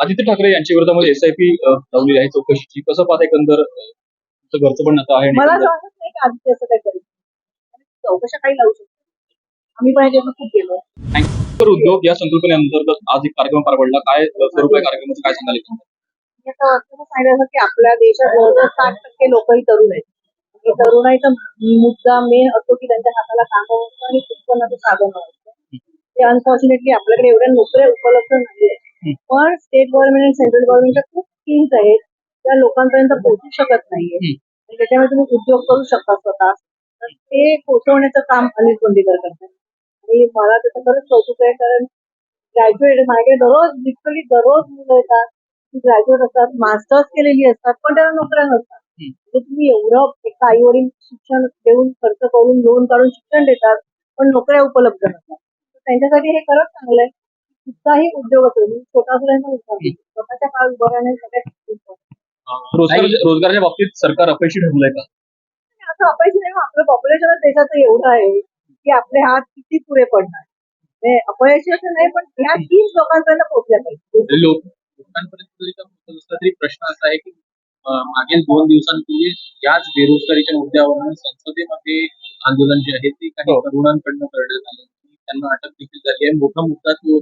आदित्य ठाकरे यांच्या विरोधामध्ये एसआयपी लावलेली आहे चौकशीची. कसं पाहता एकंदर तुमचं घरचं पण नातं आहे मला असं वाटत नाही की आदित्य असं काही करेल चौकशा काही लावू शकतो आम्ही पण खूप गेलो तर उद्योग या संकल्पनेअंतर्गत आज एक कार्यक्रम पार पडला. काय स्वरूप आहे कार्यक्रमाचं काय सांगाल एकंदर? मी आता असं सांगितलं की आपल्या देशात जवळजवळ साठ टक्के लोक ही तरुण आहेत. आणि तरुणाईचा मुद्दा मेन असतो की त्यांच्या हाताला काम आणि उत्पन्नाचं साधन असतं ते अनफॉर्च्युनेटली आपल्याकडे एवढ्या नोकऱ्या उपलब्ध नाहीये पण स्टेट गव्हर्नमेंट आणि सेंट्रल गव्हर्नमेंटच्या खूप स्कीम्स आहेत. त्या लोकांपर्यंत पोहोचू शकत नाहीये. त्याच्यामुळे तुम्ही उद्योग करू शकता स्वतः. तर ते पोहोचवण्याचं काम अनिल कोंडीकर करतात. आणि मला त्याचं खरंच कौतुक आहे कारण ग्रॅज्युएट माझ्याकडे दररोज लिटरली दररोज मुलं येतात. ती ग्रॅज्युएट असतात मास्टर्स केलेली असतात पण त्यांना नोकऱ्या नसतात. म्हणजे तुम्ही एवढं एका आई वडील शिक्षण देऊन खर्च करून लोन काढून शिक्षण देतात पण नोकऱ्या उपलब्ध नसतात. तर त्यांच्यासाठी हे खरंच चांगलं आहे. कुठलाही उद्योग असतो म्हणजे छोटा असला असो, स्वतःच्या काळ उभं राहणे सगळ्यात important. रोजगार रोजगाराच्या बाबतीत सरकार अपयशी ठरलंय का? असं अपयश नाही हो, आपलं पॉप्युलेशनच देशाचं एवढं आहे की आपले हात किती पुढे पडणार. म्हणजे अपयशी असं नाही पण ह्या स्कीम्स लोकांपर्यंत पोहोचल्या पाहिजे. लोक लोकांपर्यंत तरी प्रश्न असा आहे की मागील दोन दिवसांपूर्वी याच बेरोजगारीच्या मुद्द्यावरून संसदेमध्ये आंदोलन जे आहे ते काही हो. तरुणांकडनं करण्यात आलं. त्यांना अटक देखील झाली आहे. मोठा मुद्दा तो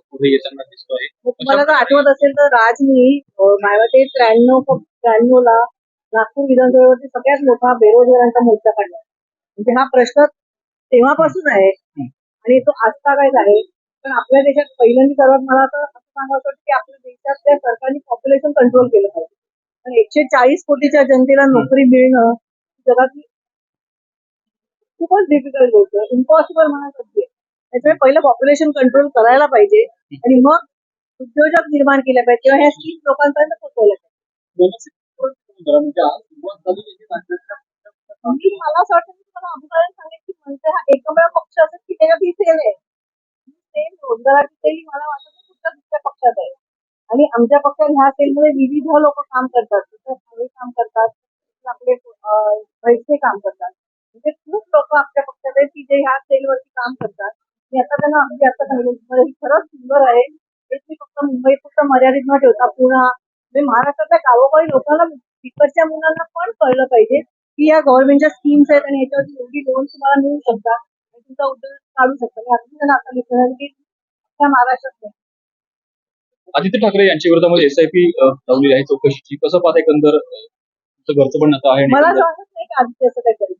पुढे येताना दिसतो आहे. तुम्हाला जर आठवत असेल तर राजनी मला वाटते त्र्याण्णव त्र्याण्णव ला नागपूर विधानसभेवरती सगळ्यात मोठा बेरोजगारांचा मोर्चा काढला. म्हणजे हा प्रश्न तेव्हापासून आहे. आणि तो आजतागायत आहे. पण आपल्या देशात पहिल्यांदा सर्वात मला असं असं सांगायचं वाटतं की आपल्या देशातल्या सरकारने पॉप्युलेशन कंट्रोल केलं पाहिजे. पण एकशे चाळीस कोटीच्या जनतेला नोकरी मिळणं जगातली खूपच डिफिकल्ट गोष्ट इम्पॉसिबल म्हणत असते त्याच्यामुळे पहिलं पॉप्युलेशन कंट्रोल करायला पाहिजे. आणि मग उद्योजक निर्माण केले पाहिजे. किंवा ह्या स्कीम लोकांपर्यंत पोहोचवल्या पाहिजे. म्हणजे मला असं वाटतं की तुम्हाला अभिप्राय सांगेल की म्हणजे हा एकमेव पक्ष असेल की त्याच्यात ही सेल आहे सेल रोजगाराची सेल मला वाटत कुठल्या दुसऱ्या पक्षात आहे. आणि आमच्या पक्षात ह्या सेलमध्ये विविध लोक काम करतात. काम करतात. आपले पैसे काम करतात. म्हणजे खूप लोक आपल्या पक्षात आहेत की जे ह्या सेलवरती काम करतात. मी आता त्यांना अगदी आता सांगितलं ही खरंच सुंदर आहे. तुम्ही फक्त मुंबई फक्त मर्यादित न ठेवता पुन्हा म्हणजे महाराष्ट्रातल्या गावोगावी लोकांना तिकडच्या मुलांना पण कळलं पाहिजे की या गव्हर्नमेंटच्या स्कीम्स आहेत आणि याच्यावरती एवढी लोन तुम्हाला मिळू शकतात. आणि तुमचा उद्योग काढू शकता. मी अगदी त्यांना आता लिहिणार की अख्ख्या महाराष्ट्रात. आदित्य ठाकरे यांच्या विरोधामध्ये एसआयपी लावलेली आहे चौकशीची. कसं पाहता एकंदर तुमचं घरचं पण नातं आहे मला असं वाटत नाही की आदित्य असं काही करेल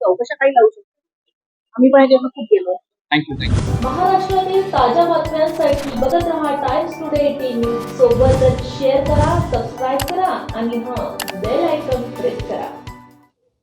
चौकशा काही लावू शकतो. आम्ही पण याच्यातून खूप गेलो. थँक्यू थँक्यू महाराष्ट्रातील ताज्या बातम्यांसाठी बघत रहा टाइम्स टुडे टीव्ही सोबतच शेअर करा सबस्क्राईब करा आणि हां बेल